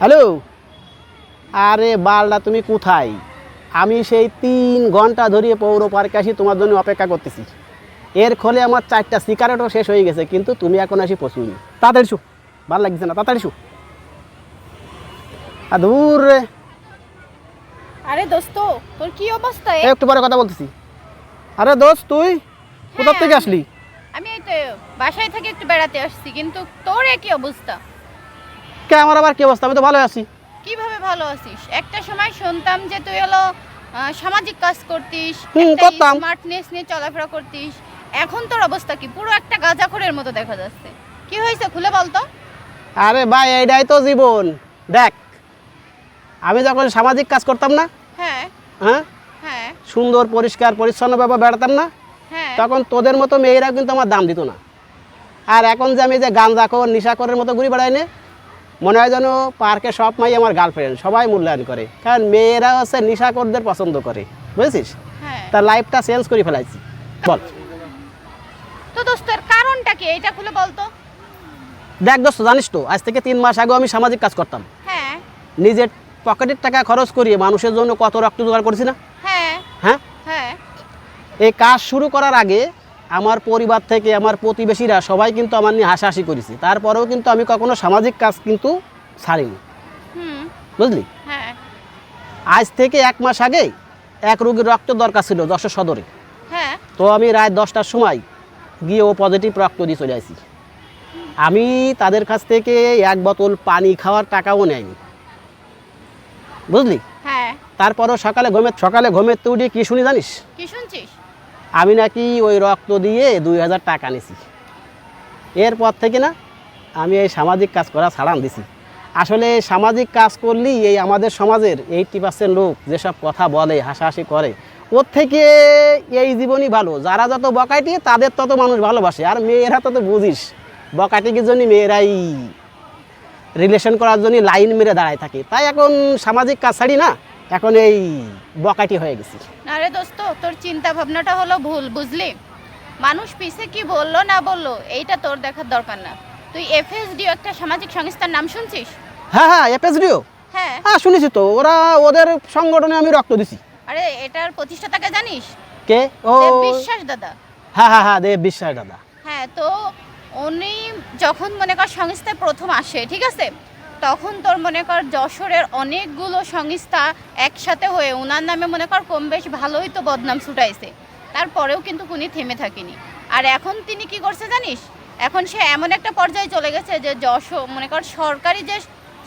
Hello? আরে বালটা তুমি কোথায়? আমি সেই তিন ঘণ্টা ধরিয়ে পৌর পার্কে আসি তোমার জন্য অপেক্ষা করতেছি। এর ফলে আমার চারটা সিগারেটও শেষ হয়ে গেছে কিন্তু তুমি এখন আসি পশুনি তাড়াতাড়ি শু। ভালো লাগছে না তাড়াতাড়ি শু। আর দূর রে। আরে দোস্ত তোর কি অবস্থা একটু পরে কথা বলতেছি। আরে দোস্ত তুই কোথা হ্যাঁ, থেকে আসলি? আমি এই তো বাসায় থেকে একটু বেড়াতে আসছি কিন্তু তোর কি অবস্থা? কে আমার আবার কি অবস্থা? আমি তো ভালো আছি। কীভাবে ভালো আছিস? একটা সময় শুনতাম যে তুই হলো সামাজিক কাজ করতিস করতাম। স্মার্টনেস নিয়ে চলাফেরা করতিস। এখন তোর অবস্থা কি? পুরো একটা গাঁজাখোরের মতো দেখা যাচ্ছে। কি হয়েছে? খুলে বলতো আরে ভাই এইটাই তো জীবন। দেখ আমি যখন সামাজিক কাজ করতাম না হ্যাঁ। হ্যাঁ? হ্যাঁ। সুন্দর পরিষ্কার পরিচ্ছন্ন পরিচ্ছন্নভাবে বেড়াতাম না হ্যাঁ। তখন তোদের মতো মেয়েরা কিন্তু আমার দাম দিত না। আর এখন যে আমি যে গাঞ্জাখোর নিশাখোরের মতো ঘুরি বেড়াই না মনে হয় যেন পার্কে সব মাই আমার গার্লফ্রেন্ড সবাই মূল্যায়ন করে। কারণ মেয়েরা হচ্ছে নিশাখোরদের পছন্দ করে। বুঝেছিস? হ্যাঁ। তার লাইফটা চেঞ্জ করে ফেলাইছি। বল। তো দোস্তের কারণটা কি? এইটা খুলে বলতো। দেখ দোস্ত জানিস তো আজ থেকে তিন মাস আগেও আমি সামাজিক কাজ করতাম। হ্যাঁ। নিজের পকেটের টাকা খরচ করিয়ে মানুষের জন্য কত রক্ত জোগাড় করছি না? হ্যাঁ। হ্যাঁ? হ্যাঁ। এই কাজ শুরু করার আগে আমার পরিবার থেকে আমার প্রতিবেশীরা সবাই কিন্তু আমার নিয়ে হাসাহাসি করেছে। তারপরেও কিন্তু আমি কখনো সামাজিক কাজ কিন্তু ছাড়িনি। বুঝলি? হ্যাঁ। আজ থেকে এক মাস আগে এক রোগীর রক্ত দরকার ছিল যশোর সদরে। হ্যাঁ। তো আমি রাত দশটার সময় গিয়ে ও পজিটিভ রক্ত দিয়ে চলে আসি। আমি তাদের কাছ থেকে এক বোতল পানি খাওয়ার টাকাও নেয়নি বুঝলি? হ্যাঁ। তারপরও সকালে ঘুমে সকালে ঘুমের তো উঠে কি শুনি জানিস? কি শুনছিস? আমি নাকি ওই রক্ত দিয়ে দুই হাজার টাকা নিছি। এরপর থেকে না, আমি এই সামাজিক কাজ করা ছাড়ান দিছি। আসলে সামাজিক কাজ করলেই এই আমাদের সমাজের এইটটি পার্সেন্ট লোক যেসব কথা বলে, হাসাহাসি করে, ওর থেকে এই জীবনই ভালো। যারা যত বকাইটি তাদের তত মানুষ ভালোবাসে। আর মেয়েরা তত বুঝিস বকাটিকের জন্য মেয়েরাই রিলেশন করার জন্য লাইন মেরে দাঁড়ায় থাকে। তাই এখন সামাজিক কাজ ছাড়ি না এখন এই বকাটি হয়ে গেছি। আরে দোস্ত তোর চিন্তা ভাবনাটা হলো ভুল বুঝলি? মানুষ পিছে কি বলল না বলল এইটা তোর দেখার দরকার না। তুই এফএসডিও একটা সামাজিক সংস্থার নাম শুনছিস? হ্যাঁ হ্যাঁ এফএসডিও হ্যাঁ। হ্যাঁ শুনেছি তো ওরা ওদের সংগঠনে আমি রক্ত দিছি। আরে এটার প্রতিষ্ঠাতাকে জানিস? কে? ও বিশ্বাস দাদা। হ্যাঁ হ্যাঁ হ্যাঁ দেব বিশ্বাস দাদা। হ্যাঁ তো উনি যখন মনে কর সংস্থায় প্রথম আসে ঠিক আছে? তখন তোর মনে কর যশোরের অনেকগুলো সংস্থা একসাথে হয়ে ওনার নামে মনে কর কম বেশ ভালোই তো বদনাম ছুটাইছে। তারপরেও কিন্তু উনি থেমে থাকেনি। আর এখন তিনি কি করছে জানিস? এখন সে এমন একটা পর্যায়ে চলে গেছে যে যশোর মনে কর সরকারি যে,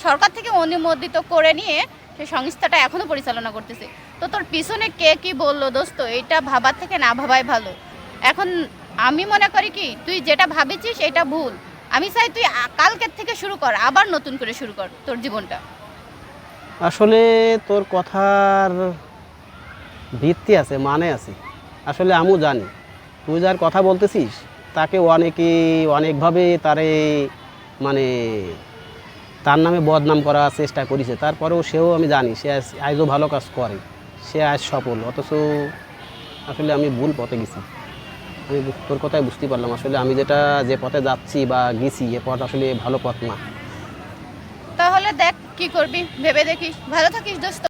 সরকার থেকে অনুমোদিত করে নিয়ে সে সংস্থাটা এখনও পরিচালনা করতেছে। তো তোর পিছনে কে কি বলল দোস্ত? এটা ভাবার থেকে না ভাবাই ভালো। এখন আমি মনে করি কি, তুই যেটা ভাবিছিস, এটা ভুল। আমি চাই তুই কালকের থেকে শুরু কর, আবার নতুন করে শুরু কর তোর জীবনটা। আসলে তোর কথার ভিত্তি আছে মানে আছে। আসলে আমিও জানি। তুই যার কথা বলতেছিস, তাকে অনেকে অনেকভাবে তারে মানে তার নামে বদনাম করার চেষ্টা করেছে। তারপরেও সেও আমি জানি, সে আজ- আজও ভালো কাজ করে। সে আজ সফল, অথচ আসলে আমি ভুল পথে গেছি। আমি তোর কথাই বুঝতে পারলাম। আসলে আমি যেটা যে পথে যাচ্ছি বা গেছি, এ পথ আসলে ভালো পথ না। তাহলে দেখ কি করবি, ভেবে দেখি। ভালো থাকিস দোস্ত।